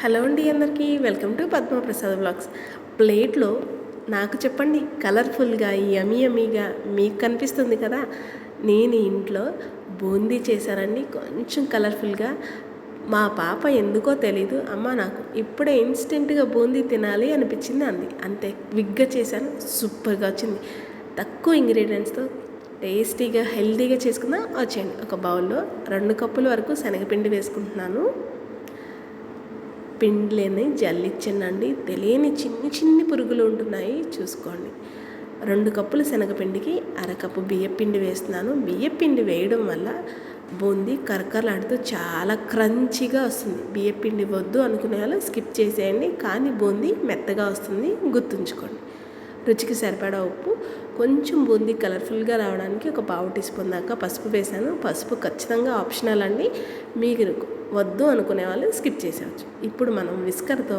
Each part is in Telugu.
హలో అండి అందరికీ వెల్కమ్ టు పద్మప్రసాద్ బ్లాగ్స్ ప్లేట్లో నాకు చెప్పండి కలర్ఫుల్గా యమీ యమీగా మీకు కనిపిస్తుంది కదా? నేను ఇంట్లో బూందీ చేశారండి కొంచెం కలర్ఫుల్గా. మా పాప ఎందుకో తెలీదు అమ్మ నాకు ఇప్పుడే ఇన్స్టెంట్గా బూందీ తినాలి అనిపించింది అంది. అంతే విగ్గా చేశాను సూపర్గా వచ్చింది. తక్కువ ఇంగ్రీడియంట్స్తో టేస్టీగా హెల్తీగా చేసుకుందాం వచ్చేయండి. ఒక బౌల్లో రెండు కప్పుల వరకు శనగపిండి వేసుకుంటున్నాను. పిండిలేని జల్లిచ్చండి తెలియని చిన్ని చిన్ని పురుగులు ఉంటున్నాయి. చూసుకోండి. రెండు కప్పుల శనగపిండికి అరకప్పు బియ్యపిండి వేస్తున్నాను. బియ్యపిండి వేయడం వల్ల బూందీ కరకరలాడుతూ చాలా క్రంచిగా వస్తుంది. బియ్యపిండి వద్దు అనుకునే వాళ్ళు స్కిప్ చేసేయండి. కానీ బూందీ మెత్తగా వస్తుంది. గుర్తుంచుకోండి. రుచికి సరిపడా ఉప్పు కొంచెం బూందీ కలర్ఫుల్గా రావడానికి ఒక పావు టీ స్పూన్ దాకా పసుపు వేసాను. పసుపు ఖచ్చితంగా ఆప్షనల్ అండి. మీకు వద్దు అనుకునే వాళ్ళు స్కిప్ చేసేవచ్చు ఇప్పుడు మనం విస్కర్తో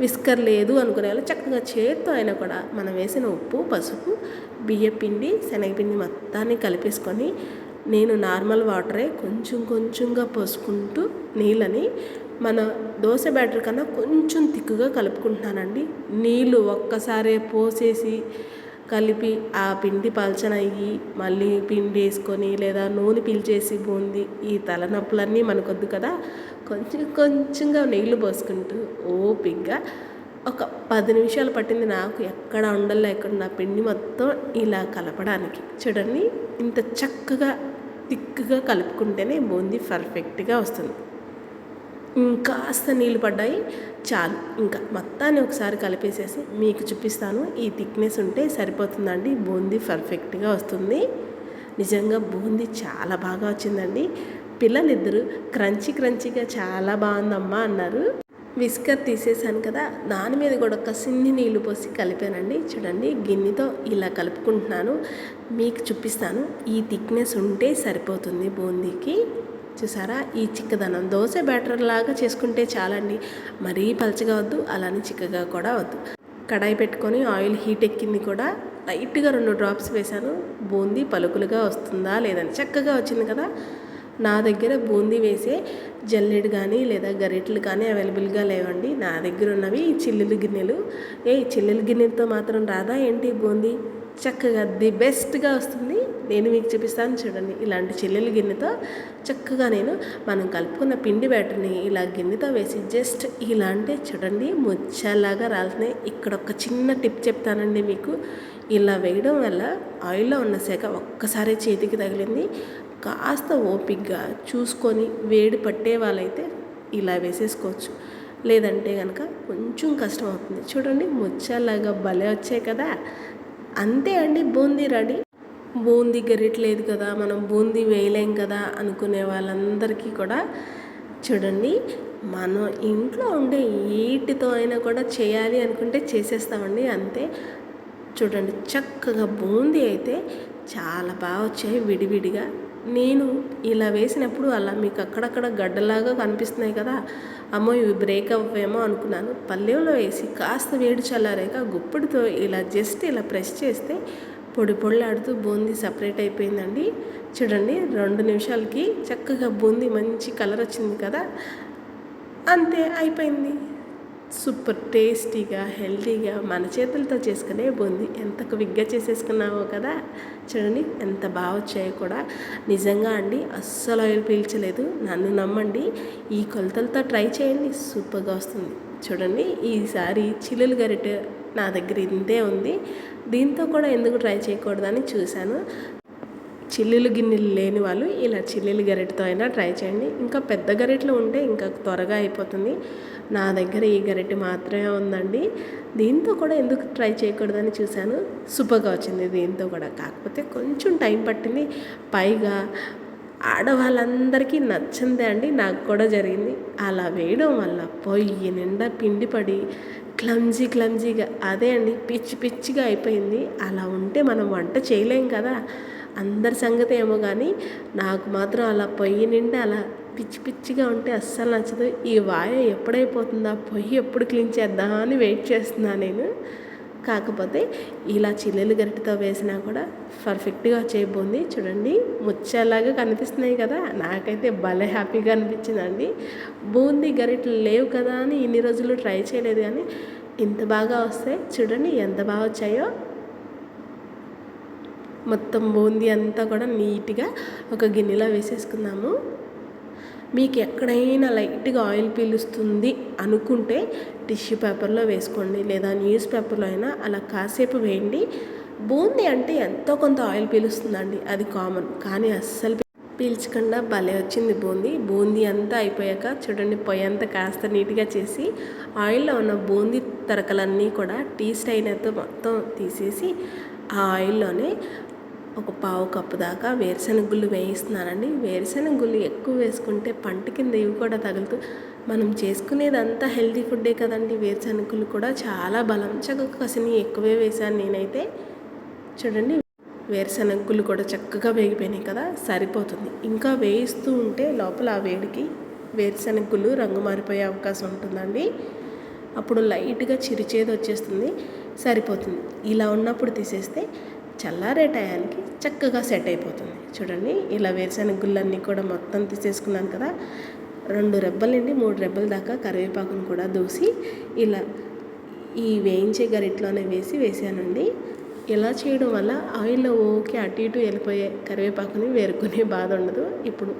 విస్కర్ లేదు అనుకునే వాళ్ళు చక్కగా చేత్తో అయినా కూడా మనం వేసిన ఉప్పు పసుపు బియ్యపిండి శనగపిండి మొత్తాన్ని కలిపేసుకొని నేను నార్మల్ వాటరే కొంచెం కొంచెంగా పోసుకుంటూ నీళ్ళని మన దోశ బ్యాటర్ కన్నా కొంచెం తిక్కుగా కలుపుకుంటున్నానండి. నీళ్ళు ఒక్కసారే పోసేసి కలిపి ఆ పిండి పలచనయ్యి మళ్ళీ పిండి వేసుకొని లేదా నూనె పీల్చేసి బూంది ఈ తలనొప్పులన్నీ మనకొద్దు కదా. కొంచెం కొంచెంగా నీళ్ళు పోసుకుంటూ ఓపిగ్గా ఒక పది నిమిషాలు పట్టింది నాకు ఎక్కడ ఉండలేకుండా పిండి మొత్తం ఇలా కలపడానికి. చూడండి ఇంత చక్కగా తిక్కుగా కలుపుకుంటేనే బూందీ పర్ఫెక్ట్గా వస్తుంది. కాస్త నీళ్ళు పడ్డాయి. చాలు. ఇంకా మొత్తాన్ని ఒకసారి కలిపేసేసి మీకు చూపిస్తాను. ఈ థిక్నెస్ ఉంటే సరిపోతుందండి. బూందీ పర్ఫెక్ట్గా వస్తుంది. నిజంగా బూందీ చాలా బాగా వచ్చిందండి. పిల్లలిద్దరు క్రంచి క్రంచిగా చాలా బాగుందమ్మా అన్నారు. విస్కర్ తీసేసాను కదా దాని మీద కూడా ఒక సిన్ని నీళ్ళు పోసి కలిపానండి. చూడండి గిన్నెతో ఇలా కలుపుకుంటున్నాను. మీకు చూపిస్తాను. ఈ థిక్నెస్ ఉంటే సరిపోతుంది బూందీకి. చూసారా? ఈ చిక్కదనం దోశ బ్యాటర్ లాగా చేసుకుంటే చాలండి. మరీ పలచగా వద్దు అలానే చిక్కగా కూడా వద్దు. కడాయి పెట్టుకొని ఆయిల్ హీట్ ఎక్కింది కూడా లైట్గా రెండు డ్రాప్స్ వేశాను. బూందీ పలుకులుగా వస్తుందా లేదని. చక్కగా వచ్చింది కదా? నా దగ్గర బూందీ వేసే జల్లెడు కానీ లేదా గరిటెలు కానీ అవైలబుల్గా లేవండి. నా దగ్గర ఉన్నవి చిల్లులు గిన్నెలు. ఏ చిల్లుల గిన్నెలతో మాత్రం రాదా? ఏంటి బూందీ? చక్కగా ది బెస్ట్గా వస్తుంది. నేను మీకు చూపిస్తాను చూడండి. ఇలాంటి చెల్లెలు గిన్నెతో చక్కగా నేను మనం కలుపుకున్న పిండి బ్యాటర్ని ఇలా గిన్నెతో వేసి జస్ట్ ఇలాంటి చూడండి ముచ్చలాగా రాలుతున్నాయి. ఇక్కడ ఒక చిన్న టిప్ చెప్తానండి మీకు. ఇలా వేయడం వల్ల ఆయిల్లో ఉన్న శాఖ ఒక్కసారి చేతికి తగిలింది. కాస్త ఓపిక్గా చూసుకొని వేడి పట్టే వాళ్ళైతే ఇలా వేసేసుకోవచ్చు. లేదంటే కనుక కొంచెం కష్టం అవుతుంది. చూడండి ముచ్చలాగా భలే వచ్చాయి కదా. అంతే అండి బూందీ రెడీ. బూందీ గరిటలేదు కదా మనం బూందీ వేయలేం కదా అనుకునే వాళ్ళందరికీ కూడా చూడండి మనం ఇంట్లో ఉండే వీటితో అయినా కూడా చేయాలి అనుకుంటే చేసేస్తామండి అంతే. చూడండి చక్కగా బూందీ అయితే చాలా బాగా వచ్చాయి విడివిడిగా. నేను ఇలా వేసినప్పుడు అలా మీకు అక్కడక్కడ గడ్డలాగా కనిపిస్తున్నాయి కదా అమ్మో ఇవి బ్రేక్ అవ్వేమో అనుకున్నాను. పల్లెంలో వేసి కాస్త వేడి చల్లారాక గుప్పడితో ఇలా జస్ట్ ఇలా ప్రెస్ చేస్తే పొడి పొళ్ళాడుతూ బూందీ సపరేట్ అయిపోయిందండి. చూడండి రెండు నిమిషాలకి చక్కగా బూందీ మంచి కలర్ వచ్చింది కదా అంతే అయిపోయింది. సూపర్ టేస్టీగా హెల్తీగా మన చేతులతో చేసుకునే బూంది. ఎంత విగ్గా చేసేసుకున్నావు కదా? చూడండి ఎంత బాగా వచ్చాయో కూడా. నిజంగా అండి అస్సలు ఆయిల్ పీల్చలేదు. నన్ను నమ్మండి ఈ కొలతలతో ట్రై చేయండి. సూపర్గా వస్తుంది. చూడండి ఈసారి చిల్లులు గరిటె నా దగ్గర ఇంతే ఉంది. దీంతో కూడా ఎందుకు ట్రై చేయకూడదని చూశాను. చిల్లులు గిన్నెలు లేని వాళ్ళు ఇలా చిల్లులు గరిటతో అయినా ట్రై చేయండి. ఇంకా పెద్ద గరిటలు ఉంటే ఇంకా త్వరగా అయిపోతుంది. నా దగ్గర ఈ గరిటె మాత్రమే ఉందండి. దీంతో కూడా ఎందుకు ట్రై చేయకూడదని చూశాను. సూపర్గా వచ్చింది దీంతో కూడా. కాకపోతే కొంచెం టైం పట్టింది. పైగా ఆడవాళ్ళందరికీ నచ్చిందే అండి. నాకు కూడా జరిగింది. అలా వేయడం వల్ల పొయ్యి నిండా పిండి పడి క్లమ్జీ క్లమ్జీగా అదే అండి. పిచ్చి పిచ్చిగా అయిపోయింది. అలా ఉంటే మనం వంట చేయలేం కదా. అందరి సంగతి ఏమో కానీ నాకు మాత్రం అలా పొయ్యి నిండా అలా పిచ్చి పిచ్చిగా ఉంటే అస్సలు నచ్చదు. ఈ వాయు ఎప్పుడైపోతుందా పొయ్యి ఎప్పుడు క్లీన్ చేద్దామా అని వెయిట్ చేస్తున్నా నేను. కాకపోతే ఇలా చిల్లులు గరిటతో వేసినా కూడా పర్ఫెక్ట్గా చేయబోంది. చూడండి ముచ్చేలాగా కనిపిస్తున్నాయి కదా. నాకైతే భలే హ్యాపీగా అనిపించిందండి. బూందీ గరిటలు లేవు కదా అని ఇన్ని రోజులు ట్రై చేయలేదు కానీ ఇంత బాగా వస్తే చూడండి ఎంత బాగా వచ్చాయో. మొత్తం బూందీ అంతా కూడా నీట్గా ఒక గిన్నెలో వేసేసుకుందాము. మీకు ఎక్కడైనా లైట్గా ఆయిల్ పీలుస్తుంది అనుకుంటే టిష్యూ పేపర్లో వేసుకోండి లేదా న్యూస్ పేపర్లో అయినా అలా కాసేపు వేయండి. బూందీ అంటే ఎంతో కొంత ఆయిల్ పీలుస్తుందండి అది కామన్. కానీ అస్సలు పీల్చకుండా భలే వచ్చింది బూందీ. బూందీ అంతా అయిపోయాక చూడండి పొయ్యి అంతా కాస్త నీట్గా చేసి ఆయిల్లో ఉన్న బూందీ తరకలన్నీ కూడా టీ స్టైనర్తో మొత్తం తీసేసి ఆ ఆయిల్లోనే ఒక పావు కప్పు దాకా వేరుశనగ గుళ్ళు వేయిస్తున్నానండి. వేరుశనగ గుళ్ళు ఎక్కువ వేసుకుంటే పంట కింద ఇవి కూడా తగులుతూ మనం చేసుకునేదంతా హెల్తీ ఫుడ్డే కదండి. వేరుశనగ గుళ్ళు కూడా చాలా బలం. చక్కగా కసిని ఎక్కువే వేశాను నేనైతే. చూడండి వేరుశనగ గుళ్ళు కూడా చక్కగా వేగిపోయినాయి కదా సరిపోతుంది. ఇంకా వేయిస్తూ ఉంటే లోపల ఆ వేడికి వేరుశనగ గుళ్ళు రంగు మారిపోయే అవకాశం ఉంటుందండి. అప్పుడు లైట్గా చిరిచేది వచ్చేస్తుంది సరిపోతుంది. ఇలా ఉన్నప్పుడు తీసేస్తే చల్లారే టయానికి చక్కగా సెట్ అయిపోతుంది. చూడండి ఇలా వేరుశనగ గుళ్ళన్నీ కూడా మొత్తం తీసేసుకున్నాను కదా. రెండు రెబ్బల నుండి మూడు రెబ్బల దాకా కరివేపాకును కూడా దూసి ఇలా ఈ వేయించే గరిట్లోనే వేసి వేసానండి. ఇలా చేయడం వల్ల ఆయిల్లో ఓకే అటు ఇటు వెళ్ళిపోయే కరివేపాకుని వేరుకునే బాధ ఉండదు. ఇప్పుడు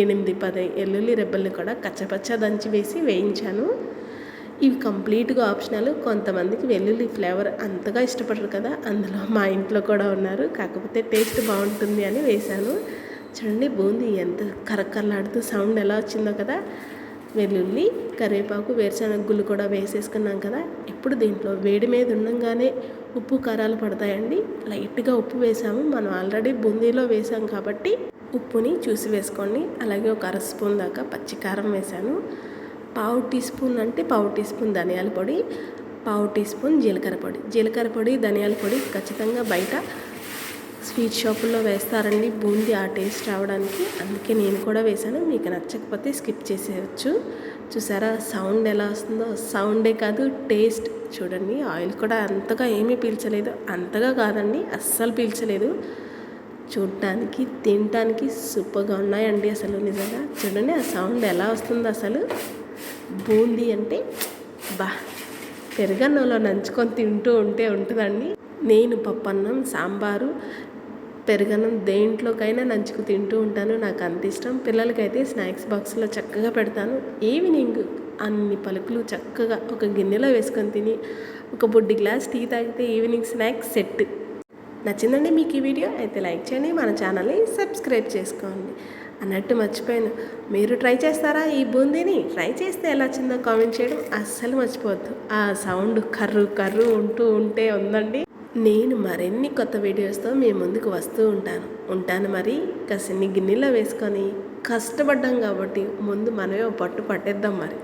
ఎనిమిది పది ఎల్లుల్లి రెబ్బల్ని కూడా కచ్చపచ్చ దంచి వేసి వేయించాను. ఇవి కంప్లీట్గా ఆప్షనల్. కొంతమందికి వెల్లుల్లి ఫ్లేవర్ అంతగా ఇష్టపడరు కదా అందులో మా ఇంట్లో కూడా ఉన్నారు. కాకపోతే టేస్ట్ బాగుంటుంది అని వేశాను. చూడండి బూందీ ఎంత కరకరలాడుతూ సౌండ్ ఎలా వచ్చిందో కదా. వెల్లుల్లి కరివేపాకు వేరుశనగ గుళ్ళు కూడా వేసేసుకున్నాం కదా. ఇప్పుడు దీంట్లో వేడి మీద ఉండంగానే ఉప్పు కారాలు పడతాయండి. లైట్గా ఉప్పు వేసాము. మనం ఆల్రెడీ బూందీలో వేసాం కాబట్టి ఉప్పుని చూసి వేసుకోండి. అలాగే ఒక అర స్పూన్ దాకా పచ్చికారం వేసాను. పావు టీ స్పూన్ అంటే పావు టీ స్పూన్ ధనియాల పొడి పావు టీ స్పూన్ జీలకర్ర పొడి. జీలకర్ర పొడి ధనియాల పొడి ఖచ్చితంగా బయట స్వీట్ షాపుల్లో వేస్తారండి. బూందీ ఆ టేస్ట్ రావడానికి. అందుకే నేను కూడా వేశాను. మీకు నచ్చకపోతే స్కిప్ చేసేయచ్చు. చూసారా? సౌండ్ ఎలా వస్తుందో? సౌండే కాదు టేస్ట్. చూడండి ఆయిల్ కూడా అంతగా ఏమీ పీల్చలేదు. అంతగా కాదండి అస్సలు పీల్చలేదు. చూడటానికి తినటానికి సూపర్గా ఉన్నాయండి అసలు నిజంగా. చూడండి ఆ సౌండ్ ఎలా వస్తుందో అసలు. బూందీ అంటే బా పెరుగన్నంలో నంచుకొని తింటూ ఉంటే ఉంటుందండి. నేను పప్పన్నం సాంబారు పెరుగన్నం దేంట్లోకైనా నంచుకు తింటూ ఉంటాను. నాకు అంత ఇష్టం. పిల్లలకైతే స్నాక్స్ బాక్స్లో చక్కగా పెడతాను. ఈవినింగ్ అన్ని పలుకులు చక్కగా ఒక గిన్నెలో వేసుకొని తిని ఒక బుడ్డి గ్లాస్ టీ తాగితే ఈవినింగ్ స్నాక్స్ సెట్. నచ్చిందండి మీకు ఈ వీడియో? అయితే లైక్ చేయండి. మన ఛానల్ని సబ్స్క్రైబ్ చేసుకోండి. అన్నట్టు మర్చిపోయాను. మీరు ట్రై చేస్తారా ఈ బూందీని? ట్రై చేస్తే ఎలా వచ్చిందో కామెంట్ చేయడం అస్సలు మర్చిపోవద్దు. ఆ సౌండ్ కర్రు కర్రు ఉంటూ ఉంటే ఉందండి. నేను మరిన్ని కొత్త వీడియోస్తో మీ ముందుకు వస్తూ ఉంటాను. ఉంటాను మరి. కసిన్ని గిన్నెలో వేసుకొని కష్టపడ్డాం కాబట్టి ముందు మనమే పట్టు పట్టేద్దాం మరి.